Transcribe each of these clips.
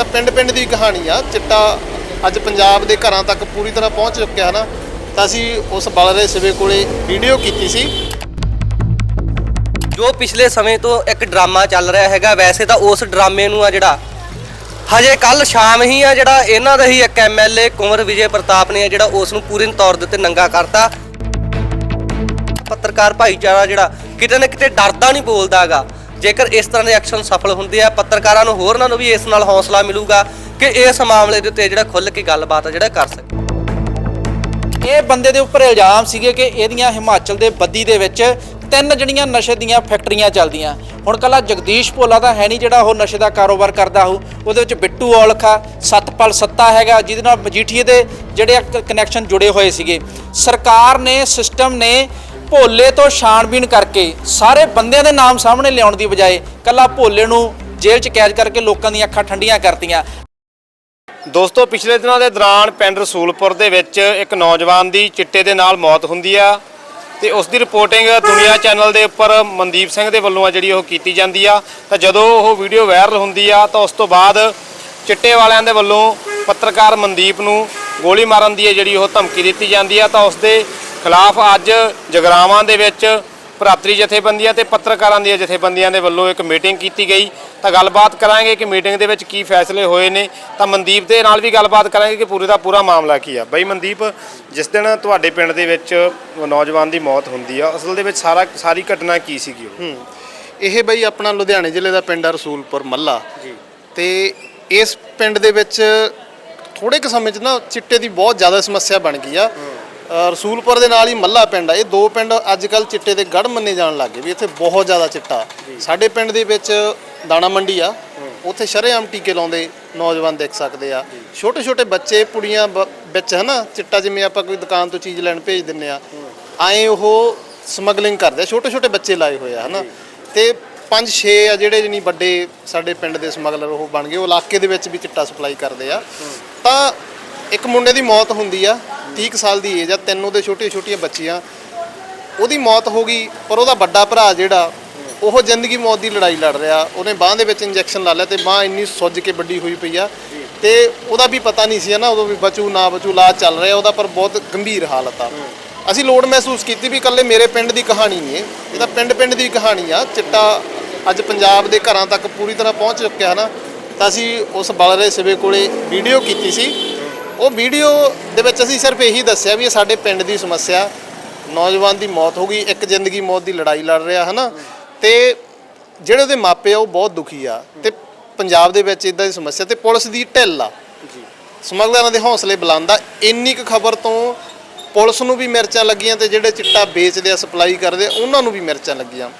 ਤਾਂ ਪਿੰਡ-ਪਿੰਡ ਦੀ ਕਹਾਣੀ ਆ। ਚਿੱਟਾ ਅੱਜ ਪੰਜਾਬ ਦੇ ਘਰਾਂ ਤੱਕ ਪੂਰੀ ਤਰ੍ਹਾਂ ਪਹੁੰਚ ਚੁੱਕਿਆ ਹੈ ਨਾ। ਤਾਂ ਅਸੀਂ ਉਸ ਬਲਰੇ ਸਿਵੇ ਕੋਲੇ ਵੀਡੀਓ ਕੀਤੀ ਸੀ। ਜੋ ਪਿਛਲੇ ਸਮੇਂ ਤੋਂ ਇੱਕ ਡਰਾਮਾ ਚੱਲ ਰਿਹਾ ਹੈਗਾ, ਵੈਸੇ ਤਾਂ ਉਸ ਡਰਾਮੇ ਨੂੰ ਆ ਜਿਹੜਾ ਹਜੇ ਕੱਲ ਸ਼ਾਮ ਹੀ ਆ ਜਿਹੜਾ ਇਹਨਾਂ ਦਾ ਹੀ ਇੱਕ ਐਮਐਲਏ ਕੁੰਵਰ ਵਿਜੇ ਪ੍ਰਤਾਪ ਨੇ ਜਿਹੜਾ ਉਸ ਨੂੰ ਪੂਰਨ ਤੌਰ ਦੇ ਉੱਤੇ ਨੰਗਾ ਕਰਤਾ। ਪੱਤਰਕਾਰ ਭਾਈਚਾਰਾ ਜਿਹੜਾ ਕਿਤੇ ਨਾ ਕਿਤੇ ਡਰਦਾ ਨਹੀਂ ਬੋਲਦਾਗਾ ਜੇਕਰ ਇਸ ਤਰ੍ਹਾਂ ਦੇ ਐਕਸ਼ਨ ਸਫਲ ਹੁੰਦੇ ਆ, ਪੱਤਰਕਾਰਾਂ ਨੂੰ ਹੋਰਨਾਂ ਨੂੰ ਵੀ ਇਸ ਨਾਲ ਹੌਸਲਾ ਮਿਲੂਗਾ ਕਿ ਇਸ ਮਾਮਲੇ ਦੇ ਉੱਤੇ ਜਿਹੜਾ ਖੁੱਲ੍ਹ ਕੇ ਗੱਲਬਾਤ ਆ, ਜਿਹੜਾ ਕਰ ਸਕੇ ਇਹ ਬੰਦੇ ਦੇ ਉੱਪਰ ਇਲਜ਼ਾਮ ਸੀਗੇ ਕਿ ਇਹਦੀਆਂ ਹਿਮਾਚਲ ਦੇ ਬੱਦੀ ਦੇ ਵਿੱਚ ਤਿੰਨ ਜਿਹੜੀਆਂ ਨਸ਼ੇ ਦੀਆਂ ਫੈਕਟਰੀਆਂ ਚੱਲਦੀਆਂ। ਹੁਣ ਕੱਲਾ ਜਗਦੀਸ਼ ਭੋਲਾ ਤਾਂ ਹੈ ਨਹੀਂ ਜਿਹੜਾ ਉਹ ਨਸ਼ੇ ਦਾ ਕਾਰੋਬਾਰ ਕਰਦਾ ਹੋ ਉਹਦੇ ਵਿੱਚ ਬਿੱਟੂ ਔਲਖਾ, ਸਤਪਾਲ ਸੱਤਾ ਹੈਗਾ, ਜਿਹਦੇ ਨਾਲ ਮਜੀਠੀਏ ਦੇ ਜਿਹੜੇ ਕਨੈਕਸ਼ਨ ਜੁੜੇ ਹੋਏ ਸੀਗੇ। ਸਰਕਾਰ ਨੇ ਸਿਸਟਮ ਨੇ ਭੋਲੇ ਤੋਂ ਛਾਣਬੀਣ ਕਰਕੇ ਸਾਰੇ ਬੰਦਿਆਂ ਦੇ ਨਾਮ ਸਾਹਮਣੇ ਲਿਆਉਣ ਦੀ ਬਜਾਏ ਕੱਲਾ ਭੋਲੇ ਨੂੰ ਜੇਲ੍ਹ 'ਚ ਕੈਦ ਕਰਕੇ ਲੋਕਾਂ ਦੀਆਂ ਅੱਖਾਂ ਠੰਡੀਆਂ ਕਰਤੀਆਂ। ਦੋਸਤੋ, ਪਿਛਲੇ ਦਿਨਾਂ ਦੇ ਦੌਰਾਨ ਪਿੰਡ ਰਸੂਲਪੁਰ ਦੇ ਵਿੱਚ ਇੱਕ ਨੌਜਵਾਨ ਦੀ ਚਿੱਟੇ ਦੇ ਨਾਲ ਮੌਤ ਹੁੰਦੀ ਆ ਤੇ ਉਸ ਦੀ ਰਿਪੋਰਟਿੰਗ ਦੁਨੀਆ ਚੈਨਲ ਦੇ ਉੱਪਰ ਮਨਦੀਪ ਸਿੰਘ ਦੇ ਵੱਲੋਂ ਆ ਜਿਹੜੀ ਉਹ ਕੀਤੀ ਜਾਂਦੀ ਆ। ਤਾਂ ਜਦੋਂ ਉਹ ਵੀਡੀਓ ਵਾਇਰਲ ਹੁੰਦੀ ਆ, ਤਾਂ ਉਸ ਤੋਂ ਬਾਅਦ ਚਿੱਟੇ ਵਾਲਿਆਂ ਦੇ ਵੱਲੋਂ ਪੱਤਰਕਾਰ ਮਨਦੀਪ ਨੂੰ ਗੋਲੀ ਮਾਰਨ ਦੀ ਜਿਹੜੀ ਉਹ ਧਮਕੀ ਦਿੱਤੀ ਜਾਂਦੀ ਆ, ਤਾਂ ਉਸ ਦੇ ਖਿਲਾਫ ਅੱਜ ਜਗਰਾਵਾਂ ਦੇ ਵਿੱਚ ਭਰਾਤਰੀ ਜਥੇਬੰਦੀਆਂ ਤੇ ਪੱਤਰਕਾਰਾਂ ਦੀਆਂ ਜਥੇਬੰਦੀਆਂ ਦੇ ਵੱਲੋਂ ਇੱਕ ਮੀਟਿੰਗ ਕੀਤੀ ਗਈ। ਤਾਂ ਗੱਲਬਾਤ ਕਰਾਂਗੇ ਕਿ ਮੀਟਿੰਗ ਦੇ ਵਿੱਚ ਕੀ ਫੈਸਲੇ ਹੋਏ ਨੇ। ਤਾਂ ਮਨਦੀਪ ਦੇ ਨਾਲ ਵੀ ਗੱਲਬਾਤ ਕਰਾਂਗੇ ਕਿ ਪੂਰੇ ਦਾ ਪੂਰਾ ਮਾਮਲਾ ਕੀ ਆ। ਬਈ ਮਨਦੀਪ ਜਿਸ ਦਿਨ ਤੁਹਾਡੇ ਪਿੰਡ ਦੇ ਵਿੱਚ ਨੌਜਵਾਨ ਦੀ ਮੌਤ ਹੁੰਦੀ ਆ ਅਸਲ ਦੇ ਵਿੱਚ ਸਾਰਾ ਸਾਰੀ ਘਟਨਾ ਕੀ ਸੀਗੀ ਉਹ? ਇਹ ਬਈ ਆਪਣਾ ਲੁਧਿਆਣੇ ਜ਼ਿਲ੍ਹੇ ਦਾ ਪਿੰਡ ਆ ਰਸੂਲਪੁਰ ਮੱਲਾ। ਜੀ। ਤੇ ਇਸ ਪਿੰਡ ਦੇ ਵਿੱਚ ਥੋੜੇ ਕੁ ਸਮੇਂ 'ਚ ਨਾ ਚਿੱਟੇ ਦੀ ਬਹੁਤ ਜ਼ਿਆਦਾ ਸਮੱਸਿਆ ਬਣ ਗਈ ਆ। ਰਸੂਲਪੁਰ ਦੇ ਨਾਲ ਹੀ ਮੱਲਾ ਪਿੰਡ ਆ। ਇਹ ਦੋ ਪਿੰਡ ਅੱਜ ਕੱਲ ਚਿੱਟੇ ਦੇ ਗੜ ਮੰਨੇ ਜਾਣ ਲੱਗ ਗਏ ਵੀ ਇੱਥੇ ਬਹੁਤ ਜ਼ਿਆਦਾ ਚਿੱਟਾ। ਸਾਡੇ ਪਿੰਡ ਦੇ ਵਿੱਚ ਦਾਣਾ ਮੰਡੀ ਆ। ਉੱਥੇ ਸ਼ਰੇਆਮ ਟੀਕੇ ਲਾਉਂਦੇ ਨੌਜਵਾਨ ਦੇਖ ਸਕਦੇ ਆ। ਛੋਟੇ ਛੋਟੇ ਬੱਚੇ ਪੁੜੀਆਂ ਵਿੱਚ ਹਨਾ ਚਿੱਟਾ ਜਿਵੇਂ ਆਪਾਂ ਕੋਈ ਦੁਕਾਨ ਤੋਂ ਚੀਜ਼ ਲੈਣ ਭੇਜ ਦਿੰਨੇ ਆ। ਐਂ ਉਹ ਸਮਗਲਿੰਗ ਕਰਦੇ ਆ। ਛੋਟੇ ਛੋਟੇ ਬੱਚੇ ਲਾਏ ਹੋਏ ਆ ਹਨਾ। ਤੇ ਪੰਜ ਛੇ ਆ ਜਿਹੜੇ ਜਣੀ ਵੱਡੇ ਸਾਡੇ ਪਿੰਡ ਦੇ ਸਮਗਲਰ ਉਹ ਬਣ ਗਏ। ਉਹ ਇਲਾਕੇ ਦੇ ਵਿੱਚ ਵੀ ਚਿੱਟਾ ਸਪਲਾਈ ਕਰਦੇ ਆ। ਤਾਂ ਇੱਕ ਮੁੰਡੇ ਦੀ ਮੌਤ ਹੁੰਦੀ ਆ। 30 ਕੁ ਸਾਲ ਦੀ ਏਜ ਆ, ਤਿੰਨ ਉਹਦੇ ਛੋਟੀਆਂ ਛੋਟੀਆਂ ਬੱਚੀਆਂ। ਉਹਦੀ ਮੌਤ ਹੋ ਗਈ, ਪਰ ਉਹਦਾ ਵੱਡਾ ਭਰਾ ਜਿਹੜਾ, ਉਹ ਜ਼ਿੰਦਗੀ ਮੌਤ ਦੀ ਲੜਾਈ ਲੜ ਰਿਹਾ। ਉਹਨੇ ਬਾਹ ਦੇ ਵਿੱਚ ਇੰਜੈਕਸ਼ਨ ਲਾ ਲਿਆ ਤੇ ਬਾਹ ਇੰਨੀ ਸੁੱਜ ਕੇ ਵੱਡੀ ਹੋਈ ਪਈ ਆ। ਤੇ ਉਹਦਾ ਵੀ ਪਤਾ ਨਹੀਂ ਸੀ ਨਾ, ਉਦੋਂ ਵੀ ਬਚੂ ਨਾ ਬਚੂ, ਇਲਾਜ ਚੱਲ ਰਿਹਾ ਉਹਦਾ, ਪਰ ਬਹੁਤ ਗੰਭੀਰ ਹਾਲਤ ਆ। ਅਸੀਂ ਲੋੜ ਮਹਿਸੂਸ ਕੀਤੀ ਵੀ ਇਕੱਲੇ ਮੇਰੇ ਪਿੰਡ ਦੀ ਕਹਾਣੀ ਨਹੀਂ ਇਹ ਤਾਂ ਪਿੰਡ ਪਿੰਡ ਦੀ ਕਹਾਣੀ ਆ। ਚਿੱਟਾ ਅੱਜ ਪੰਜਾਬ ਦੇ ਘਰਾਂ ਤੱਕ ਪੂਰੀ ਤਰ੍ਹਾਂ ਪਹੁੰਚ ਚੁੱਕਿਆ ਹੈ ਨਾ। ਤਾਂ ਅਸੀਂ ਉਸ ਬਲਰੇ ਸਿਵੇ ਕੋਲੇ ਵੀਡੀਓ ਕੀਤੀ ਸੀ। ਉਹ ਵੀਡੀਓ ਦੇ ਵਿੱਚ ਅਸੀਂ ਸਿਰਫ ਇਹੀ ਦੱਸਿਆ ਵੀ ਇਹ ਸਾਡੇ ਪਿੰਡ ਦੀ ਸਮੱਸਿਆ ਨੌਜਵਾਨ ਦੀ ਮੌਤ ਹੋ ਗਈ ਇੱਕ ਜ਼ਿੰਦਗੀ ਮੌਤ ਦੀ ਲੜਾਈ ਲੜ ਰਿਹਾ ਹਨਾ? ਤੇ ਜਿਹੜੇ ਉਹਦੇ ਮਾਪੇ ਆ ਉਹ ਬਹੁਤ ਦੁਖੀ ਆ। ਤੇ ਪੰਜਾਬ ਦੇ ਵਿੱਚ ਇਦਾਂ ਦੀ ਸਮੱਸਿਆ ਤੇ ਪੁਲਿਸ ਦੀ ਢਿੱਲ ਆ। ਸਮਗਲਰਾਂ ਦੇ ਹੌਸਲੇ ਬੁਲੰਦ ਆ। ਇੰਨੀ ਕੁ ਖਬਰ ਤੋਂ ਪੁਲਿਸ ਨੂੰ ਵੀ ਮਿਰਚਾਂ ਲੱਗੀਆਂ ਤੇ ਜਿਹੜੇ ਚਿੱਟਾ ਵੇਚਦੇ ਆ ਸਪਲਾਈ ਕਰਦੇ ਉਹਨਾਂ ਨੂੰ ਵੀ ਮਿਰਚਾਂ ਲੱਗੀਆਂ।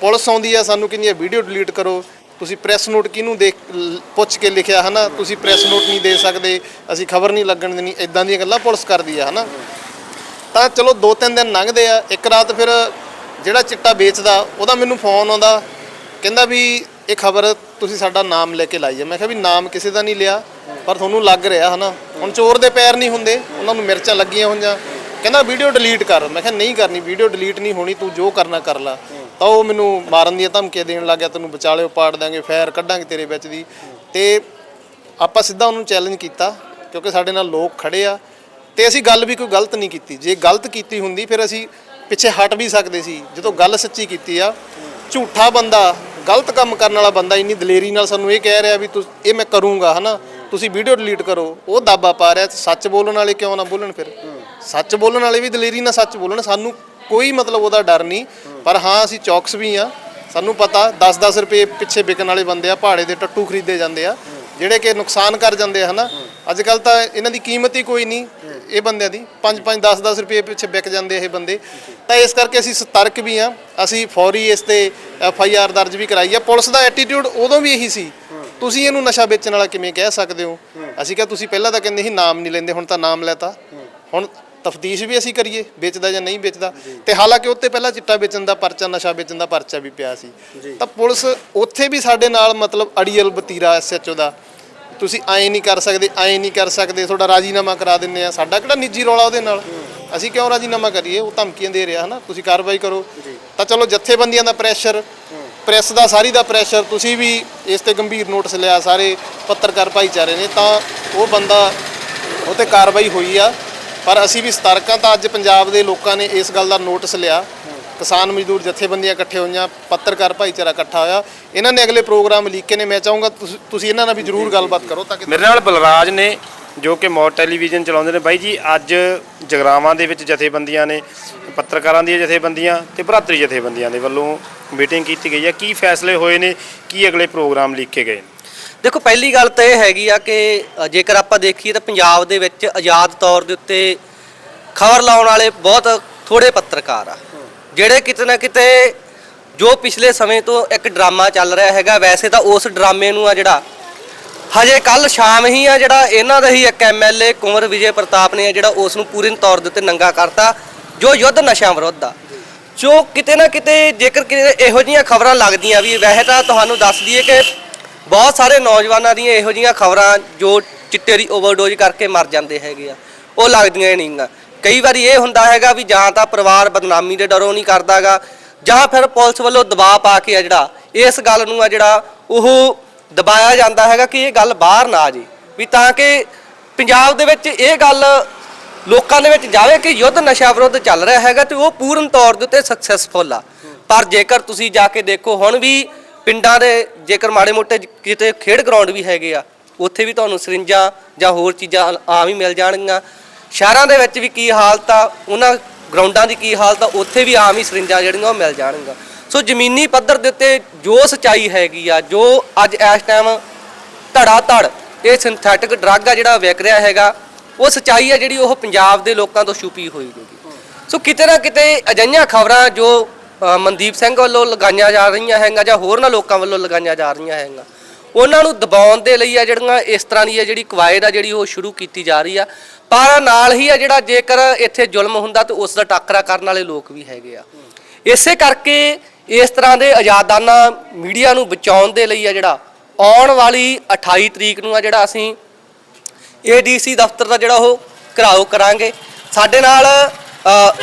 ਪੁਲਿਸ ਆਉਂਦੀ ਆ ਸਾਨੂੰ ਕਹਿੰਦੀ ਆ ਵੀਡੀਓ ਡਿਲੀਟ ਕਰੋ। ਤੁਸੀਂ ਪ੍ਰੈਸ ਨੋਟ ਕਿਹਨੂੰ ਦੇਖ ਲ- ਪੁੱਛ ਕੇ ਲਿਖਿਆ, ਹਨਾ? ਤੁਸੀਂ ਪ੍ਰੈਸ ਨੋਟ ਨਹੀਂ ਦੇ ਸਕਦੇ, ਅਸੀਂ ਖਬਰ ਨਹੀਂ ਲੱਗਣ ਦੇਣੀ ਇਦਾਂ ਦੀਆਂ ਗੱਲਾਂ ਪੁਲਿਸ ਕਰਦੀ ਆ, ਹਨਾ? ਤਾਂ ਚਲੋ, ਦੋ ਤਿੰਨ ਦਿਨ ਲੰਘਦੇ ਆ, ਇੱਕ ਰਾਤ ਫਿਰ ਜਿਹੜਾ ਚਿੱਟਾ ਵੇਚਦਾ, ਉਹਦਾ ਮੈਨੂੰ ਫੋਨ ਆਉਂਦਾ, ਕਹਿੰਦਾ ਵੀ ਇਹ ਖਬਰ ਤੁਸੀਂ ਸਾਡਾ ਨਾਮ ਲੈ ਕੇ ਲਾਈ ਹੈ ਮੈਂ ਕਿਹਾ ਵੀ ਨਾਮ ਕਿਸੇ ਦਾ ਨਹੀਂ ਲਿਆ, ਪਰ ਤੁਹਾਨੂੰ ਲੱਗ ਰਿਹਾ, ਹਨਾ? ਹੁਣ ਚੋਰ ਦੇ ਪੈਰ ਨਹੀਂ ਹੁੰਦੇ, ਉਹਨਾਂ ਨੂੰ ਮਿਰਚਾਂ ਲੱਗੀਆਂ ਹੋਈਆਂ। ਕਹਿੰਦਾ, ਵੀਡੀਓ ਡਿਲੀਟ ਕਰ। ਮੈਂ ਕਿਹਾ, ਨਹੀਂ ਕਰਨੀ, ਵੀਡੀਓ ਡਿਲੀਟ ਨਹੀਂ ਹੋਣੀ, ਤੂੰ ਜੋ ਕਰਨਾ ਕਰ ਲੈ। ਤਾਂ ਉਹ ਮੈਨੂੰ ਮਾਰਨ ਦੀਆਂ ਧਮਕੀਆਂ ਦੇਣ ਲੱਗ ਗਿਆ, ਤੈਨੂੰ ਵਿਚਾਲਿਓ ਪਾੜ ਦਾਂਗੇ ਫੈਰ ਕੱਢਾਂਗੇ ਤੇਰੇ ਵਿੱਚ ਦੀ। ਤੇ ਆਪਾਂ ਸਿੱਧਾ ਉਹਨੂੰ ਚੈਲੰਜ ਕੀਤਾ, ਕਿਉਂਕਿ ਸਾਡੇ ਨਾਲ ਲੋਕ ਖੜੇ ਆ। ਤੇ ਅਸੀਂ ਗੱਲ ਵੀ ਕੋਈ ਗਲਤ ਨਹੀਂ ਕੀਤੀ। ਜੇ ਗਲਤ ਕੀਤੀ ਹੁੰਦੀ, ਫਿਰ ਅਸੀਂ ਪਿੱਛੇ ਹਟ ਵੀ ਸਕਦੇ ਸੀ। ਜਦੋਂ ਗੱਲ ਸੱਚੀ ਕੀਤੀ ਆ, ਝੂਠਾ ਬੰਦਾ, ਗਲਤ ਕੰਮ ਕਰਨ ਵਾਲਾ ਬੰਦਾ ਇੰਨੀ ਦਲੇਰੀ ਨਾਲ ਸਾਨੂੰ ਇਹ ਕਹਿ ਰਿਹਾ ਵੀ ਤੂੰ ਇਹ ਮੈਂ ਕਰੂੰਗਾ, ਹਨਾ? ਤੁਸੀਂ ਵੀਡੀਓ ਡਿਲੀਟ ਕਰੋ। ਉਹ ਦਾਬਾ ਪਾ ਰਿਹਾ, ਸੱਚ ਬੋਲਣ ਵਾਲੇ ਕਿਉਂ ਨਾ ਬੋਲਣ ਫਿਰ? ਸੱਚ ਬੋਲਣ ਵਾਲੇ ਵੀ ਦਲੇਰੀ ਨਾਲ ਸੱਚ ਬੋਲਣ, ਸਾਨੂੰ ਕੋਈ ਮਤਲਬ ਉਹਦਾ ਡਰ ਨਹੀਂ। ਪਰ ਹਾਂ, ਅਸੀਂ ਚੌਕਸ ਵੀ ਆ ਸਾਨੂੰ ਪਤਾ 10-10 ਰੁਪਏ ਪਿੱਛੇ ਵਿਕਣ ਵਾਲੇ ਬੰਦੇ ਆ, ਪਹਾੜੇ ਦੇ ਟੱਟੂ ਖਰੀਦੇ ਜਾਂਦੇ ਆ, ਜਿਹੜੇ ਕਿ ਨੁਕਸਾਨ ਕਰ ਜਾਂਦੇ ਆ, ਹਨਾ। ਅੱਜ ਕੱਲ ਤਾਂ ਇਹਨਾਂ ਦੀ ਕੀਮਤ ਹੀ ਕੋਈ ਨਹੀਂ, ਇਹ ਬੰਦਿਆਂ ਦੀ। 5-5 10-10 ਰੁਪਏ ਪਿੱਛੇ ਵਿਕ ਜਾਂਦੇ ਇਹ ਬੰਦੇ। ਤਾਂ ਇਸ ਕਰਕੇ ਅਸੀਂ ਸਤਰਕ ਵੀ ਆ ਅਸੀਂ ਫੌਰੀ ਇਸ ਤੇ ਐਫ ਆਈ ਆਰ ਦਰਜ ਵੀ ਕਰਾਈ ਆ। ਪੁਲਿਸ ਦਾ ਐਟੀਟਿਊਡ ਉਦੋਂ ਵੀ ਇਹੀ ਸੀ। ਤੁਸੀਂ ਇਹਨੂੰ ਨਸ਼ਾ ਵੇਚਣ ਵਾਲਾ ਕਿਵੇਂ ਕਹਿ ਸਕਦੇ ਹੋ? ਅਸੀਂ ਕਿਹਾ, ਤੁਸੀਂ ਪਹਿਲਾਂ ਤਾਂ ਕਹਿੰਦੇ ਸੀ, ਨਾਮ ਨਹੀਂ ਲੈਂਦੇ, ਹੁਣ ਤਾਂ ਨਾਮ ਲੈਤਾ। ਹੁਣ ਤਫਤੀਸ਼ ਵੀ ਅਸੀਂ ਕਰੀਏ ਵੇਚਦਾ ਜਾਂ ਨਹੀਂ ਵੇਚਦਾ। ਤੇ ਹਾਲਾਂਕਿ ਉੱਤੇ ਪਹਿਲਾਂ ਚਿੱਟਾ ਵੇਚਣ ਦਾ ਪਰਚਾ ਨਸ਼ਾ ਵੇਚਣ ਦਾ ਪਰਚਾ ਵੀ ਪਿਆ ਸੀ। ਤਾਂ ਪੁਲਿਸ ਉੱਥੇ ਵੀ ਸਾਡੇ ਨਾਲ ਮਤਲਬ ਅੜੀਅਲ ਬਤੀਰਾ ਐਸਐਚਓ ਦਾ। ਤੁਸੀਂ ਐਂ ਨਹੀਂ ਕਰ ਸਕਦੇ ਐਂ ਨਹੀਂ ਕਰ ਸਕਦੇ ਤੁਹਾਡਾ ਰਾਜੀਨਾਮਾ ਕਰਾ ਦਿੰਨੇ ਆ। ਸਾਡਾ ਕਿਹੜਾ ਨਿੱਜੀ ਰੌਲਾ ਉਹਦੇ ਨਾਲ? ਅਸੀਂ ਕਿਉਂ ਰਾਜੀਨਾਮਾ ਕਰੀਏ? ਉਹ ਧਮਕੀਆਂ ਦੇ ਰਿਹਾ ਹਨਾ? ਤੁਸੀਂ ਕਾਰਵਾਈ ਕਰੋ। ਤਾਂ ਚਲੋ ਜਥੇਬੰਦੀਆਂ ਦਾ ਪ੍ਰੈਸ਼ਰ ਪ੍ਰੈਸ ਦਾ ਸਾਰੀ ਦਾ ਪ੍ਰੈਸ਼ਰ ਤੁਸੀਂ ਵੀ ਇਸ ਤੇ ਗੰਭੀਰ ਨੋਟਿਸ ਲਿਆ ਸਾਰੇ ਪੱਤਰਕਾਰ ਭਾਈਚਾਰੇ ਨੇ। ਤਾਂ ਉਹ ਬੰਦਾ ਉਹ ਤੇ ਕਾਰਵਾਈ ਹੋਈ ਆ। ਪਰ ਅਸੀਂ ਵੀ ਸਤਰਕ ਹਾਂ ਤਾਂ ਅੱਜ ਪੰਜਾਬ ਦੇ ਲੋਕਾਂ ਨੇ ਇਸ ਗੱਲ ਦਾ ਨੋਟਿਸ ਲਿਆ। ਕਿਸਾਨ ਮਜ਼ਦੂਰ ਜਥੇਬੰਦੀਆਂ ਇਕੱਠੇ ਹੋਈਆਂ, ਪੱਤਰਕਾਰ ਭਾਈਚਾਰਾ ਇਕੱਠਾ ਹੋਇਆ। ਇਹਨਾਂ ਨੇ ਅਗਲੇ ਪ੍ਰੋਗਰਾਮ ਲੀਕੇ ਨੇ, ਮੈਂ ਚਾਹੂੰਗਾ ਤੁਸੀਂ- ਤੁਸੀਂ ਇਹਨਾਂ ਨਾਲ ਵੀ ਜ਼ਰੂਰ ਗੱਲਬਾਤ ਕਰੋ ਤਾਂ ਕਿ ਮੇਰੇ ਨਾਲ ਬਲਰਾਜ ਨੇ, ਜੋ ਕਿ ਮੌਤ ਟੈਲੀਵਿਜ਼ਨ ਚਲਾਉਂਦੇ ਨੇ। ਬਾਈ ਜੀ, ਅੱਜ ਜਗਰਾਵਾਂ ਦੇ ਵਿੱਚ ਜਥੇਬੰਦੀਆਂ ਨੇ, ਪੱਤਰਕਾਰਾਂ ਦੀਆਂ ਜਥੇਬੰਦੀਆਂ ਤੇ ਭਰਾਤਰੀ ਜਥੇਬੰਦੀਆਂ ਦੇ ਵੱਲੋਂ ਮੀਟਿੰਗ ਕੀਤੀ ਗਈ ਹੈ। ਕੀ ਫੈਸਲੇ ਹੋਏ ਨੇ? ਕੀ ਅਗਲੇ ਪ੍ਰੋਗਰਾਮ ਲਿਖੇ ਗਏ ਨੇ? ਦੇਖੋ, ਪਹਿਲੀ ਗੱਲ ਤਾਂ ਇਹ ਹੈਗੀ ਆ ਕਿ ਜੇਕਰ ਆਪਾਂ ਦੇਖੀਏ ਤਾਂ ਪੰਜਾਬ ਦੇ ਵਿੱਚ ਆਜ਼ਾਦ ਤੌਰ ਦੇ ਉੱਤੇ ਖਬਰ ਲਾਉਣ ਵਾਲੇ ਬਹੁਤ ਥੋੜੇ ਪੱਤਰਕਾਰ ਆ। ਜਿਹੜੇ ਕਿਤੇ ਨਾ ਕਿਤੇ ਜੋ ਪਿਛਲੇ ਸਮੇਂ ਤੋਂ ਇੱਕ ਡਰਾਮਾ ਚੱਲ ਰਿਹਾ ਹੈਗਾ, ਵੈਸੇ ਤਾਂ ਉਸ ਡਰਾਮੇ ਨੂੰ ਆ ਜਿਹੜਾ ਹਜੇ ਕੱਲ ਸ਼ਾਮ ਹੀ ਆ ਜਿਹੜਾ ਇਹਨਾਂ ਦਾ ਹੀ ਇੱਕ ਐਮਐਲਏ ਕੁੰਵਰ ਵਿਜੇ ਪ੍ਰਤਾਪ ਨੇ ਜਿਹੜਾ ਉਸ ਨੂੰ ਪੂਰਨ ਤੌਰ ਦੇ ਉੱਤੇ ਨੰਗਾ ਕਰਤਾ, ਜੋ ਯੁੱਧ ਨਸ਼ਿਆਂ ਵਿਰੁੱਧ ਆ। ਜੋ ਕਿਤੇ ਨਾ ਕਿਤੇ ਜੇਕਰ ਕਿਤੇ ਇਹੋ ਜਿਹੀਆਂ ਖਬਰਾਂ ਲੱਗਦੀਆਂ ਵੀ, ਵੈਸੇ ਤਾਂ ਤੁਹਾਨੂੰ ਦੱਸ ਦਈਏ ਕਿ ਬਹੁਤ ਸਾਰੇ ਨੌਜਵਾਨਾਂ ਦੀਆਂ ਇਹੋ ਜਿਹੀਆਂ ਖਬਰਾਂ ਜੋ ਚਿੱਟੇ ਦੀ ਓਵਰਡੋਜ਼ ਕਰਕੇ ਮਰ ਜਾਂਦੇ ਹੈਗੇ ਆ। ਉਹ ਲੱਗਦੀਆਂ ਹੀ ਨਹੀਂਗਾ। ਕਈ ਵਾਰੀ ਇਹ ਹੁੰਦਾ ਹੈਗਾ ਵੀ ਜਾਂ ਤਾਂ ਪਰਿਵਾਰ ਬਦਨਾਮੀ ਦੇ ਡਰੋਂ ਨਹੀਂ ਕਰਦਾਗਾ, ਜਾਂ ਫਿਰ ਪੁਲਿਸ ਵੱਲੋਂ ਦਬਾਅ ਪਾ ਕੇ ਆ ਜਿਹੜਾ, ਇਸ ਗੱਲ ਨੂੰ ਆ ਜਿਹੜਾ ਉਹ ਦਬਾਇਆ ਜਾਂਦਾ ਹੈਗਾ ਕਿ ਇਹ ਗੱਲ ਬਾਹਰ ਨਾ ਆ ਜੇ। ਵੀ ਤਾਂ ਕਿ ਪੰਜਾਬ ਦੇ ਵਿੱਚ ਇਹ ਗੱਲ ਲੋਕਾਂ ਦੇ ਵਿੱਚ ਜਾਵੇ ਕਿ ਯੁੱਧ ਨਸ਼ਾ ਵਿਰੁੱਧ ਚੱਲ ਰਿਹਾ ਹੈਗਾ ਤੇ ਉਹ ਪੂਰਨ ਤੌਰ ਦੇ ਉੱਤੇ ਸਕਸੈਸਫੁਲ ਆ। ਪਰ ਜੇਕਰ ਤੁਸੀਂ ਜਾ ਕੇ ਦੇਖੋ, ਹੁਣ ਵੀ ਪਿੰਡਾਂ ਦੇ ਜੇਕਰ ਮਾੜੇ ਮੋਟੇ ਕਿਤੇ ਖੇਡ ਗਰਾਊਂਡ ਵੀ ਹੈਗੇ ਆ, ਉੱਥੇ ਵੀ ਤੁਹਾਨੂੰ ਸਰਿੰਜਾਂ ਜਾਂ ਹੋਰ ਚੀਜ਼ਾਂ ਆਮ ਹੀ ਮਿਲ ਜਾਣਗੀਆਂ। ਸ਼ਹਿਰਾਂ ਦੇ ਵਿੱਚ ਵੀ ਕੀ ਹਾਲਤ ਆ ਉਹਨਾਂ ਗਰਾਊਂਡਾਂ ਦੀ ਕੀ ਹਾਲਤ ਆ ਉੱਥੇ ਵੀ ਆਮ ਹੀ ਸਰਿੰਜਾਂ ਜਿਹੜੀਆਂ ਉਹ ਮਿਲ ਜਾਣਗੀਆਂ। ਸੋ ਜ਼ਮੀਨੀ ਪੱਧਰ ਦੇ ਉੱਤੇ ਜੋ ਸਚਾਈ ਹੈਗੀ ਆ, ਜੋ ਅੱਜ ਇਸ ਟਾਈਮ ਧੜਾ ਧੜ ਇਹ ਸਿੰਥੈਟਿਕ ਡਰੱਗ ਆ ਜਿਹੜਾ ਵਿਕ ਰਿਹਾ ਹੈਗਾ, ਉਹ ਸਚਾਈ ਆ ਜਿਹੜੀ ਉਹ ਪੰਜਾਬ ਦੇ ਲੋਕਾਂ ਤੋਂ ਛੁਪੀ ਹੋਈ ਹੈਗੀ। ਸੋ ਕਿਤੇ ਨਾ ਕਿਤੇ ਅਜਿਹੀਆਂ ਖਬਰਾਂ ਜੋ ਮਨਦੀਪ ਸਿੰਘ ਵੱਲੋਂ ਲਗਾਈਆਂ ਜਾ ਰਹੀਆਂ ਹੈਗੀਆਂ ਜਾਂ ਹੋਰਨਾਂ ਲੋਕਾਂ ਵੱਲੋਂ ਲਗਾਈਆਂ ਜਾ ਰਹੀਆਂ ਹੈਗੀਆਂ। ਉਹਨਾਂ ਨੂੰ ਦਬਾਉਣ ਦੇ ਲਈ ਆ ਜਿਹੜੀਆਂ ਇਸ ਤਰ੍ਹਾਂ ਦੀ ਆ ਜਿਹੜੀ ਕਵਾਇਦ ਆ ਜਿਹੜੀ ਉਹ ਸ਼ੁਰੂ ਕੀਤੀ ਜਾ ਰਹੀ ਆ। ਪਰ ਨਾਲ ਹੀ ਆ ਜਿਹੜਾ ਜੇਕਰ ਇੱਥੇ ਜ਼ੁਲਮ ਹੁੰਦਾ ਤਾਂ ਉਸ ਦਾ ਟਾਕਰਾ ਕਰਨ ਵਾਲੇ ਲੋਕ ਵੀ ਹੈਗੇ ਆ। ਇਸੇ ਕਰਕੇ ਇਸ ਤਰ੍ਹਾਂ ਦੇ ਆਜ਼ਾਦਾਨਾ ਮੀਡੀਆ ਨੂੰ ਬਚਾਉਣ ਦੇ ਲਈ ਆ ਜਿਹੜਾ ਆਉਣ ਵਾਲੀ 28 ਤਰੀਕ ਨੂੰ ਆ ਜਿਹੜਾ ਅਸੀਂ ਏਡੀਸੀ ਦਫ਼ਤਰ ਦਾ ਜਿਹੜਾ ਉਹ ਘਰਾਓ ਕਰਾਂਗੇ। ਸਾਡੇ ਨਾਲ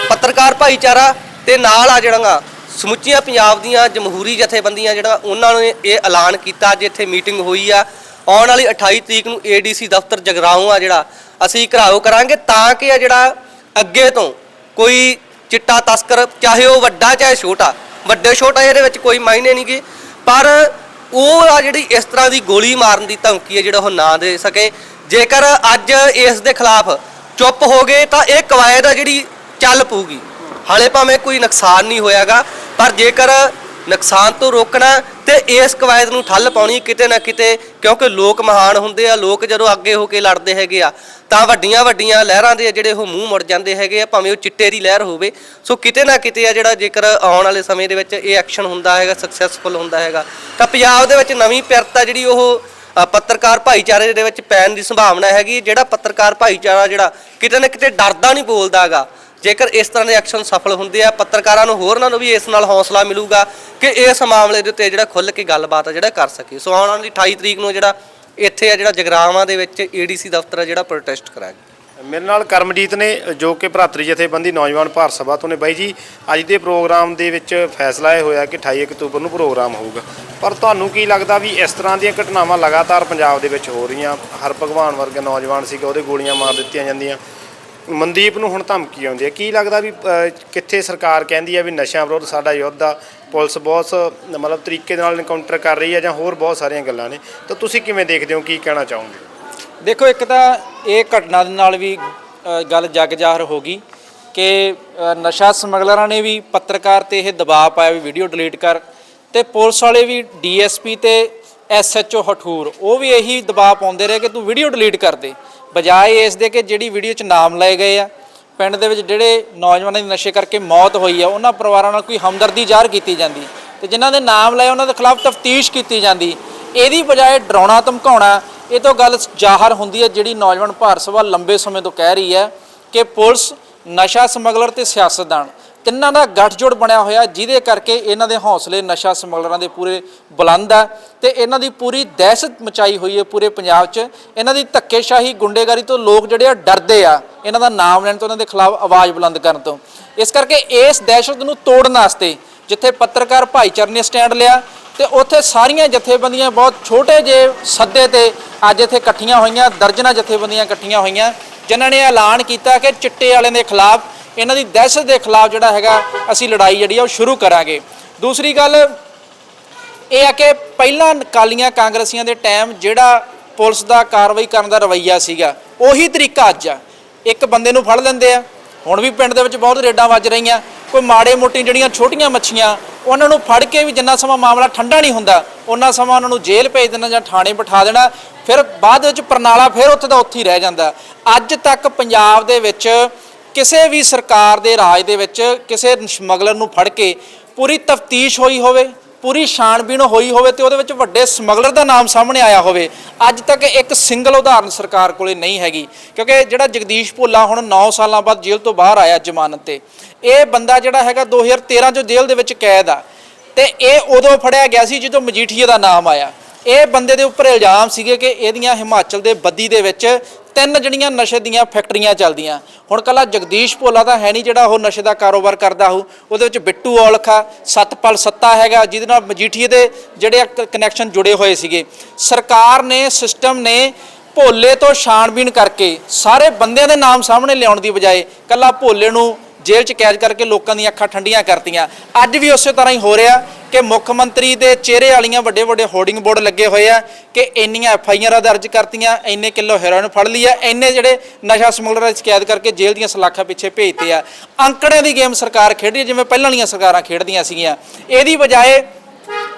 ਪੱਤਰਕਾਰ ਭਾਈਚਾਰਾ ਤੇ ਨਾਲ ਆ ਜਿਹੜਾਗਾ ਸਮੁੱਚੀਆਂ ਪੰਜਾਬ ਦੀਆਂ ਜਮਹੂਰੀ ਜਥੇਬੰਦੀਆਂ ਜਿਹੜਾ ਉਹਨਾਂ ਨੇ ਇਹ ਐਲਾਨ ਕੀਤਾ, ਅੱਜ ਇੱਥੇ ਮੀਟਿੰਗ ਹੋਈ ਆ। ਆਉਣ ਵਾਲੀ 28 ਤਰੀਕ ਨੂੰ ਏਡੀਸੀ ਦਫ਼ਤਰ ਜਗਰਾਉਂ ਆ ਜਿਹੜਾ ਅਸੀਂ ਘਰਾਓ ਕਰਾਂਗੇ ਤਾਂ ਕਿ ਆ ਜਿਹੜਾ ਅੱਗੇ ਤੋਂ ਕੋਈ ਚਿੱਟਾ ਤਸਕਰ, ਚਾਹੇ ਉਹ ਵੱਡਾ, ਚਾਹੇ ਛੋਟਾ, ਵੱਡੇ ਛੋਟਾ ਇਹਦੇ ਵਿੱਚ ਕੋਈ ਮਾਇਨੇ ਨਹੀਂ ਨਹੀਂਗੇ ਪਰ ਉਹ ਆ ਜਿਹੜੀ ਇਸ ਤਰ੍ਹਾਂ ਦੀ ਗੋਲੀ ਮਾਰਨ ਦੀ ਧਮਕੀ ਹੈ ਜਿਹੜਾ ਉਹ ਨਾ ਦੇ ਸਕੇ। ਜੇਕਰ ਅੱਜ ਇਸ ਦੇ ਖਿਲਾਫ ਚੁੱਪ ਹੋ ਗਏ ਤਾਂ ਇਹ ਕਵਾਇਦ ਆ ਜਿਹੜੀ ਚੱਲ ਪਊਗੀ। ਹਾਲੇ ਭਾਵੇਂ ਕੋਈ ਨੁਕਸਾਨ ਨਹੀਂ ਹੋਇਆਗਾ, ਪਰ ਜੇਕਰ ਨੁਕਸਾਨ ਤੋਂ ਰੋਕਣਾ ਤੇ ਇਸ ਕਵਾਇਦ ਨੂੰ ਠੱਲ ਪਾਉਣੀ ਕਿਤੇ ਨਾ ਕਿਤੇ, ਕਿਉਂਕਿ ਲੋਕ ਮਹਾਨ ਹੁੰਦੇ ਆ, ਲੋਕ ਜਦੋਂ ਅੱਗੇ ਹੋ ਕੇ ਲੜਦੇ ਹੈਗੇ ਆ, ਤਾਂ ਵੱਡੀਆਂ ਵੱਡੀਆਂ ਲਹਿਰਾਂ ਦੇ ਜਿਹੜੇ ਉਹ ਮੂੰਹ ਮੁੜ ਜਾਂਦੇ ਹੈਗੇ ਆ, ਭਾਵੇਂ ਉਹ ਚਿੱਟੇ ਦੀ ਲਹਿਰ ਹੋਵੇ। ਸੋ ਕਿਤੇ ਨਾ ਕਿਤੇ ਆ ਜਿਹੜਾ ਜੇਕਰ ਆਉਣ ਵਾਲੇ ਸਮੇਂ ਦੇ ਵਿੱਚ ਇਹ ਐਕਸ਼ਨ ਹੁੰਦਾ ਹੈਗਾ ਸਕਸੈਸਫੁਲ ਹੁੰਦਾ ਹੈਗਾ, ਤਾਂ ਪੰਜਾਬ ਦੇ ਵਿੱਚ ਨਵੀਂ ਪਿਰਤਾ ਜਿਹੜੀ ਉਹ ਪੱਤਰਕਾਰ ਭਾਈਚਾਰੇ ਦੇ ਵਿੱਚ ਪੈਣ ਦੀ ਸੰਭਾਵਨਾ ਹੈਗੀ ਜਿਹੜਾ ਪੱਤਰਕਾਰ ਭਾਈਚਾਰਾ ਜਿਹੜਾ ਕਿਤੇ ਨਾ ਕਿਤੇ ਡਰਦਾ ਨਹੀਂ ਬੋਲਦਾਗਾ ਜੇਕਰ ਇਸ ਤਰ੍ਹਾਂ ਦੇ ਐਕਸ਼ਨ ਸਫਲ ਹੁੰਦੇ ਆ, ਪੱਤਰਕਾਰਾਂ ਨੂੰ ਹੋਰਨਾਂ ਨੂੰ ਵੀ ਇਸ ਨਾਲ ਹੌਸਲਾ ਮਿਲੂਗਾ ਕਿ ਇਸ ਮਾਮਲੇ ਦੇ ਉੱਤੇ ਜਿਹੜਾ ਖੁੱਲ੍ਹ ਕੇ ਗੱਲਬਾਤ ਆ, ਜਿਹੜਾ ਕਰ ਸਕੇ ਸੋ ਆਉਣ ਵਾਲੀ 28 ਤਰੀਕ ਨੂੰ ਜਿਹੜਾ ਇੱਥੇ ਆ, ਜਿਹੜਾ ਜਗਰਾਵਾਂ ਦੇ ਵਿੱਚ ਏਡੀਸੀ ਦਫ਼ਤਰ ਆ, ਜਿਹੜਾ ਪ੍ਰੋਟੈਸਟ ਕਰਾਂਗੇ ਮੇਰੇ ਨਾਲ ਕਰਮਜੀਤ ਨੇ, ਜੋ ਕਿ ਭਰਾਤਰੀ ਜਥੇਬੰਦੀ ਨੌਜਵਾਨ ਭਾਰਤ ਸਭਾ ਤੋਂ ਨੇ। ਬਾਈ ਜੀ, ਅੱਜ ਦੇ ਪ੍ਰੋਗਰਾਮ ਦੇ ਵਿੱਚ ਫੈਸਲਾ ਇਹ ਹੋਇਆ ਕਿ 28 ਅਕਤੂਬਰ ਨੂੰ ਪ੍ਰੋਗਰਾਮ ਹੋਊਗਾ। ਪਰ ਤੁਹਾਨੂੰ ਕੀ ਲੱਗਦਾ ਵੀ ਇਸ ਤਰ੍ਹਾਂ ਦੀਆਂ ਘਟਨਾਵਾਂ ਲਗਾਤਾਰ ਪੰਜਾਬ ਦੇ ਵਿੱਚ ਹੋ ਰਹੀਆਂ? ਹਰ ਭਗਵਾਨ ਵਰਗੇ ਨੌਜਵਾਨ ਸੀਗਾ, ਉਹਦੇ ਗੋਲੀਆਂ ਮਾਰ ਦਿੱਤੀਆਂ ਜਾਂਦੀਆਂ। ਮਨਦੀਪ ਨੂੰ ਹੁਣ ਧਮਕੀ ਆਉਂਦੀ ਹੈ। ਕੀ ਲੱਗਦਾ ਵੀ ਅਹ, ਕਿੱਥੇ ਸਰਕਾਰ ਕਹਿੰਦੀ ਹੈ ਵੀ ਨਸ਼ਿਆਂ ਵਿਰੁੱਧ ਸਾਡਾ ਯੁੱਧ ਆ ਪੁਲਿਸ ਬਹੁਤ ਸ ਮਤਲਬ ਤਰੀਕੇ ਦੇ ਨਾਲ ਇਨਕਾਊਂਟਰ ਕਰ ਰਹੀ ਹੈ ਜਾਂ ਹੋਰ ਬਹੁਤ ਸਾਰੀਆਂ ਗੱਲਾਂ ਨੇ। ਤਾਂ ਤੁਸੀਂ ਕਿਵੇਂ ਦੇਖਦੇ ਹੋ ਕੀ ਕਹਿਣਾ ਚਾਹੋਗੇ? ਦੇਖੋ ਇੱਕ ਤਾਂ ਇਹ ਘਟਨਾ ਦੇ ਨਾਲ ਵੀ ਅ, ਗੱਲ ਜਗ ਜ਼ਾਹਰ ਹੋ ਗਈ ਕਿ ਅ, ਨਸ਼ਾ ਸਮਗਲਰਾਂ ਨੇ ਵੀ ਪੱਤਰਕਾਰ ਤੇ ਇਹ ਦਬਾਅ ਪਾਇਆ ਵੀ ਵੀਡੀਓ ਡਿਲੀਟ ਕਰ ਤੇ ਪੁਲਿਸ ਵਾਲੇ ਵੀ ਡੀਐਸਪੀ ਤੇ ਐਸਐਚਓ ਹਠੂਰ ਉਹ ਵੀ ਇਹੀ ਦਬਾਅ ਪਾਉਂਦੇ ਰਹੇ ਕਿ ਤੂੰ ਵੀਡੀਓ ਡਿਲੀਟ ਕਰ ਦੇ। ਬਜਾਏ ਇਸ ਦੇ ਕਿ ਜਿਹੜੀ ਵੀਡੀਓ 'ਚ ਨਾਮ ਲਏ ਗਏ ਆ, ਪਿੰਡ ਦੇ ਵਿੱਚ ਜਿਹੜੇ ਨੌਜਵਾਨਾਂ ਦੀ ਨਸ਼ੇ ਕਰਕੇ ਮੌਤ ਹੋਈ ਆ, ਉਹਨਾਂ ਪਰਿਵਾਰਾਂ ਨਾਲ ਕੋਈ ਹਮਦਰਦੀ ਜ਼ਾਹਰ ਕੀਤੀ ਜਾਂਦੀ। ਤੇ ਜਿਨ੍ਹਾਂ ਦੇ ਨਾਮ ਲਏ, ਉਹਨਾਂ ਦੇ ਖਿਲਾਫ ਤਫਤੀਸ਼ ਕੀਤੀ ਜਾਂਦੀ। ਇਹਦੀ ਬਜਾਏ ਡਰਾਉਣਾ, ਧਮਕਾਉਣਾ, ਇਹ ਤੋਂ ਗੱਲ ਜ਼ਾਹਰ ਹੁੰਦੀ ਹੈ ਜਿਹੜੀ ਨੌਜਵਾਨ ਭਾਰਤ ਸਭਾ ਲੰਬੇ ਸਮੇਂ ਤੋਂ ਕਹਿ ਰਹੀ ਹੈ ਕਿ ਪੁਲਿਸ, ਨਸ਼ਾ ਸਮਗਲਰ ਤੇ ਸਿਆਸਤਦਾਨ। ਤਿੰਨਾਂ ਦਾ ਗੱਠਜੋੜ ਬਣਿਆ ਹੋਇਆ, ਜਿਹਦੇ ਕਰਕੇ ਇਹਨਾਂ ਦੇ ਹੌਸਲੇ, ਨਸ਼ਾ ਸਮਗਲਰਾਂ ਦੇ ਪੂਰੇ ਬੁਲੰਦ ਆ ਤੇ ਇਹਨਾਂ ਦੀ ਪੂਰੀ ਦਹਿਸ਼ਤ ਮਚਾਈ ਹੋਈ ਹੈ ਪੂਰੇ ਪੰਜਾਬ 'ਚ। ਇਹਨਾਂ ਦੀ ਧੱਕੇਸ਼ਾਹੀ ਗੁੰਡੇਗਾਰੀ ਤੋਂ ਲੋਕ ਜਿਹੜੇ ਆ ਡਰਦੇ ਆ, ਇਹਨਾਂ ਦਾ ਨਾਮ ਲੈਣ ਤੋਂ, ਇਹਨਾਂ ਦੇ ਖਿਲਾਫ ਆਵਾਜ਼ ਬੁਲੰਦ ਕਰਨ ਤੋਂ। ਇਸ ਕਰਕੇ ਇਸ ਦਹਿਸ਼ਤ ਨੂੰ ਤੋੜਨ ਵਾਸਤੇ ਜਿੱਥੇ ਪੱਤਰਕਾਰ ਭਾਈਚਾਰੇ ਨੇ ਸਟੈਂਡ ਲਿਆ ਤੇ ਉੱਥੇ ਸਾਰੀਆਂ ਜਥੇਬੰਦੀਆਂ ਬਹੁਤ ਛੋਟੇ ਜੇ ਸੱਦੇ ਤੇ ਅੱਜ ਇੱਥੇ ਇਕੱਠੀਆਂ ਹੋਈਆਂ, ਦਰਜਨਾਂ ਜਥੇਬੰਦੀਆਂ ਇਕੱਠੀਆਂ ਹੋਈਆਂ, ਜਿਨ੍ਹਾਂ ਨੇ ਐਲਾਨ ਕੀਤਾ ਕਿ ਚਿੱਟੇ ਵਾਲਿਆਂ ਦੇ ਖਿਲਾਫ ਇਹਨਾਂ ਦੀ ਦਹਿਸ਼ਤ ਦੇ ਖਿਲਾਫ ਜਿਹੜਾ ਹੈਗਾ ਅਸੀਂ ਲੜਾਈ ਜਿਹੜੀ ਆ ਉਹ ਸ਼ੁਰੂ ਕਰਾਂਗੇ। ਦੂਸਰੀ ਗੱਲ, ਇਹ ਆ ਕਿ ਪਹਿਲਾਂ ਕਾਲੀਆਂ ਕਾਂਗਰਸੀਆਂ ਦੇ ਟਾਈਮ ਜਿਹੜਾ ਪੁਲਿਸ ਦਾ ਕਾਰਵਾਈ ਕਰਨ ਦਾ ਰਵੱਈਆ ਸੀਗਾ, ਉਹੀ ਤਰੀਕਾ ਅੱਜ ਆ। ਇੱਕ ਬੰਦੇ ਨੂੰ ਫੜ ਲੈਂਦੇ ਆ। ਹੁਣ ਵੀ ਪਿੰਡ ਦੇ ਵਿੱਚ ਬਹੁਤ ਰੇਡਾਂ ਵੱਜ ਰਹੀਆਂ। ਕੋਈ ਮਾੜੇ ਮੋਟੀ ਜਿਹੜੀਆਂ ਛੋਟੀਆਂ ਮੱਛੀਆਂ, ਉਹਨਾਂ ਨੂੰ ਫੜ ਕੇ ਵੀ ਜਿੰਨਾ ਸਮਾਂ ਮਾਮਲਾ ਠੰਡਾ ਨਹੀਂ ਹੁੰਦਾ ਉਹਨਾਂ ਸਮਾਂ ਉਹਨਾਂ ਨੂੰ ਜੇਲ੍ਹ ਭੇਜ ਦੇਣਾ ਜਾਂ ਥਾਣੇ ਬਿਠਾ ਦੇਣਾ, ਫਿਰ ਬਾਅਦ ਵਿੱਚ ਪ੍ਰਣਾਲਾ ਫਿਰ ਉੱਥੇ ਦਾ ਉੱਥੇ ਹੀ ਰਹਿ ਜਾਂਦਾ। ਅੱਜ ਤੱਕ ਪੰਜਾਬ ਦੇ ਵਿੱਚ ਕਿਸੇ ਵੀ ਸਰਕਾਰ ਦੇ ਰਾਜ ਦੇ ਵਿੱਚ ਕਿਸੇ ਸਮਗਲਰ ਨੂੰ ਫੜ ਕੇ ਪੂਰੀ ਤਫਤੀਸ਼ ਹੋਈ ਹੋਵੇ, ਪੂਰੀ ਛਾਣਬੀਣ ਹੋਈ ਹੋਵੇ ਤੇ ਉਹਦੇ ਵਿੱਚ ਵੱਡੇ ਸਮਗਲਰ ਦਾ ਨਾਮ ਸਾਹਮਣੇ ਆਇਆ ਹੋਵੇ, ਅੱਜ ਤੱਕ ਇੱਕ ਸਿੰਗਲ ਉਦਾਹਰਨ ਸਰਕਾਰ ਕੋਲੇ ਨਹੀਂ ਹੈਗੀ। ਕਿਉਂਕਿ ਜਿਹੜਾ ਜਗਦੀਸ਼ ਭੋਲਾ ਹੁਣ 9 ਸਾਲਾਂ ਬਾਅਦ ਜੇਲ੍ਹ ਤੋਂ ਬਾਹਰ ਆਇਆ ਜ਼ਮਾਨਤ ਤੇ, ਇਹ ਬੰਦਾ ਜਿਹੜਾ ਹੈਗਾ 2013 ਜੋ ਜੇਲ੍ਹ ਦੇ ਵਿੱਚ ਕੈਦ ਆ ਤੇ ਇਹ ਉਦੋਂ ਫੜਿਆ ਗਿਆ ਸੀ ਜਦੋਂ ਮਜੀਠੀਏ ਦਾ ਨਾਮ ਆਇਆ। ਇਹ ਬੰਦੇ ਦੇ ਉੱਪਰ ਇਲਜ਼ਾਮ ਸੀਗੇ ਕਿ ਇਹਦੀਆਂ ਹਿਮਾਚਲ ਦੇ ਬੱਦੀ ਦੇ ਵਿੱਚ ਤਿੰਨ ਜਿਹੜੀਆਂ ਨਸ਼ੇ ਦੀਆਂ ਫੈਕਟਰੀਆਂ ਚੱਲਦੀਆਂ। ਹੁਣ ਕੱਲਾ ਜਗਦੀਸ਼ ਭੋਲਾ ਤਾਂ ਹੈ ਨਹੀਂ ਜਿਹੜਾ ਉਹ ਨਸ਼ੇ ਦਾ ਕਾਰੋਬਾਰ ਕਰਦਾ ਹੋ ਉਹਦੇ ਵਿੱਚ ਬਿੱਟੂ ਔਲਖਾ ਆ, ਸਤਪਾਲ ਸੱਤਾ ਹੈਗਾ, ਜਿਹਦੇ ਨਾਲ ਮਜੀਠੀਏ ਦੇ ਜਿਹੜੇ ਕਨੈਕਸ਼ਨ ਜੁੜੇ ਹੋਏ ਸੀਗੇ। ਸਰਕਾਰ ਨੇ ਸਿਸਟਮ ਨੇ ਭੋਲੇ ਤੋਂ ਛਾਣਬੀਣ ਕਰਕੇ ਸਾਰੇ ਬੰਦਿਆਂ ਦੇ ਨਾਮ ਸਾਹਮਣੇ ਲਿਆਉਣ ਦੀ ਬਜਾਏ ਕੱਲਾ ਭੋਲੇ ਨੂੰ ਜੇਲ੍ਹ 'ਚ ਕੈਦ ਕਰਕੇ ਲੋਕਾਂ ਦੀਆਂ ਅੱਖਾਂ ਠੰਡੀਆਂ ਕਰਤੀਆਂ। ਅੱਜ ਵੀ ਉਸੇ ਤਰ੍ਹਾਂ ਹੀ ਹੋ ਰਿਹਾ ਕਿ ਮੁੱਖ ਮੰਤਰੀ ਦੇ ਚਿਹਰੇ ਵਾਲੀਆਂ ਵੱਡੇ ਵੱਡੇ ਹੋਰਡਿੰਗ ਬੋਰਡ ਲੱਗੇ ਹੋਏ ਆ ਕਿ ਇੰਨੀਆਂ ਐਫ ਆਈ ਆਰਾਂ ਦਰਜ ਕਰਤੀਆਂ, ਇੰਨੇ ਕਿਲੋ ਹੈਰੋਇਨ ਫੜ ਲਈ ਆ, ਇੰਨੇ ਜਿਹੜੇ ਨਸ਼ਾ ਸਮਗਲਰਾਂ 'ਚ ਕੈਦ ਕਰਕੇ ਜੇਲ੍ਹ ਦੀਆਂ ਸਲਾਖਾਂ ਪਿੱਛੇ ਭੇਜਤੇ ਆ। ਅੰਕੜਿਆਂ ਦੀ ਗੇਮ ਸਰਕਾਰ ਖੇਡ ਰਹੀ ਹੈ ਜਿਵੇਂ ਪਹਿਲਾਂ ਵਾਲੀਆਂ ਸਰਕਾਰਾਂ ਖੇਡਦੀਆਂ ਸੀਗੀਆਂ। ਇਹਦੀ ਬਜਾਏ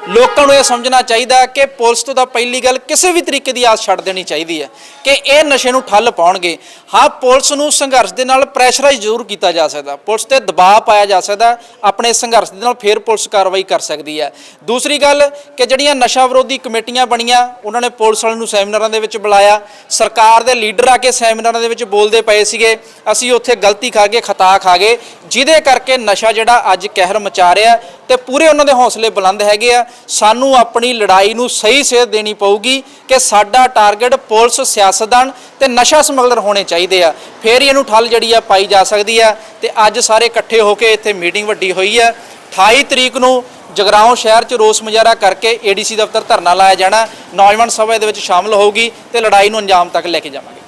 ਲੋਕਾਂ ਨੂੰ ਇਹ ਸਮਝਣਾ ਚਾਹੀਦਾ ਕਿ ਪੁਲਿਸ ਤੋਂ ਤਾਂ ਪਹਿਲੀ ਗੱਲ ਕਿਸੇ ਵੀ ਤਰੀਕੇ ਦੀ ਆਸ ਛੱਡ ਦੇਣੀ ਚਾਹੀਦੀ ਹੈ ਕਿ ਇਹ ਨਸ਼ੇ ਨੂੰ ਠੱਲ ਪਾਉਣਗੇ। ਹਾਂ, ਪੁਲਿਸ ਨੂੰ ਸੰਘਰਸ਼ ਦੇ ਨਾਲ ਪ੍ਰੈਸ਼ਰਾਈਜ਼ ਜ਼ਰੂਰ ਕੀਤਾ ਜਾ ਸਕਦਾ। ਪੁਲਿਸ ਤੇ ਦਬਾਅ ਪਾਇਆ ਜਾ ਸਕਦਾ, ਆਪਣੇ ਸੰਘਰਸ਼ ਦੇ ਨਾਲ ਫਿਰ ਪੁਲਿਸ ਕਾਰਵਾਈ ਕਰ ਸਕਦੀ ਹੈ। ਦੂਸਰੀ ਗੱਲ ਕਿ ਜਿਹੜੀਆਂ ਨਸ਼ਾ ਵਿਰੋਧੀ ਕਮੇਟੀਆਂ ਬਣੀਆਂ, ਉਹਨਾਂ ਨੇ ਪੁਲਿਸ ਵਾਲਿਆਂ ਨੂੰ ਸੈਮੀਨਾਰਾਂ ਦੇ ਵਿੱਚ ਬੁਲਾਇਆ। ਸਰਕਾਰ ਦੇ ਲੀਡਰ ਆ ਕੇ ਸੈਮੀਨਾਰਾਂ ਦੇ ਵਿੱਚ ਬੋਲਦੇ ਪਏ ਸੀਗੇ, ਅਸੀਂ ਉੱਥੇ ਗਲਤੀ ਖਾ ਗਏ, ਖਤਾ ਖਾ ਗਏ। ਜਿਹਦੇ ਕਰਕੇ ਨਸ਼ਾ ਜਿਹੜਾ ਅੱਜ ਕਹਿਰ ਮਚਾ ਰਿਹਾ ਤੇ ਪੂਰੇ ਉਹਨਾਂ ਦੇ ਹੌਸਲੇ ਬੁਲੰਦ ਹੈਗੇ ਆ। ਸਾਨੂੰ ਆਪਣੀ ਲੜਾਈ ਨੂੰ ਸਹੀ ਸੇਧ ਦੇਣੀ ਪਊਗੀ ਕਿ ਸਾਡਾ ਟਾਰਗੇਟ ਪੁਲਿਸ, ਸਿਆਸਤਦਾਨ ਤੇ ਨਸ਼ਾ ਸਮਗਲਰ ਹੋਣੇ ਚਾਹੀਦੇ ਆ। ਫੇਰ ਹੀ ਇਹਨੂੰ ਠੱਲ ਜਿਹੜੀ ਆ ਪਾਈ ਜਾ ਸਕਦੀ ਆ ਤੇ ਅੱਜ ਸਾਰੇ ਇਕੱਠੇ ਹੋ ਕੇ ਇੱਥੇ ਮੀਟਿੰਗ ਵੱਡੀ ਹੋਈ ਆ। 28 ਤਰੀਕ ਨੂੰ ਜਗਰਾਉਂ ਸ਼ਹਿਰ 'ਚ ਰੋਸ ਮੁਜ਼ਾਹਰਾ ਕਰਕੇ ਏਡੀਸੀ ਦਫ਼ਤਰ ਧਰਨਾ ਲਾਇਆ ਜਾਣਾ। ਨੌਜਵਾਨ ਸਭਾ ਦੇ ਵਿੱਚ ਸ਼ਾਮਲ ਹੋਊਗੀ ਤੇ ਲੜਾਈ ਨੂੰ ਅੰਜਾਮ ਤੱਕ ਲੈ ਕੇ ਜਾਵਾਂਗੇ।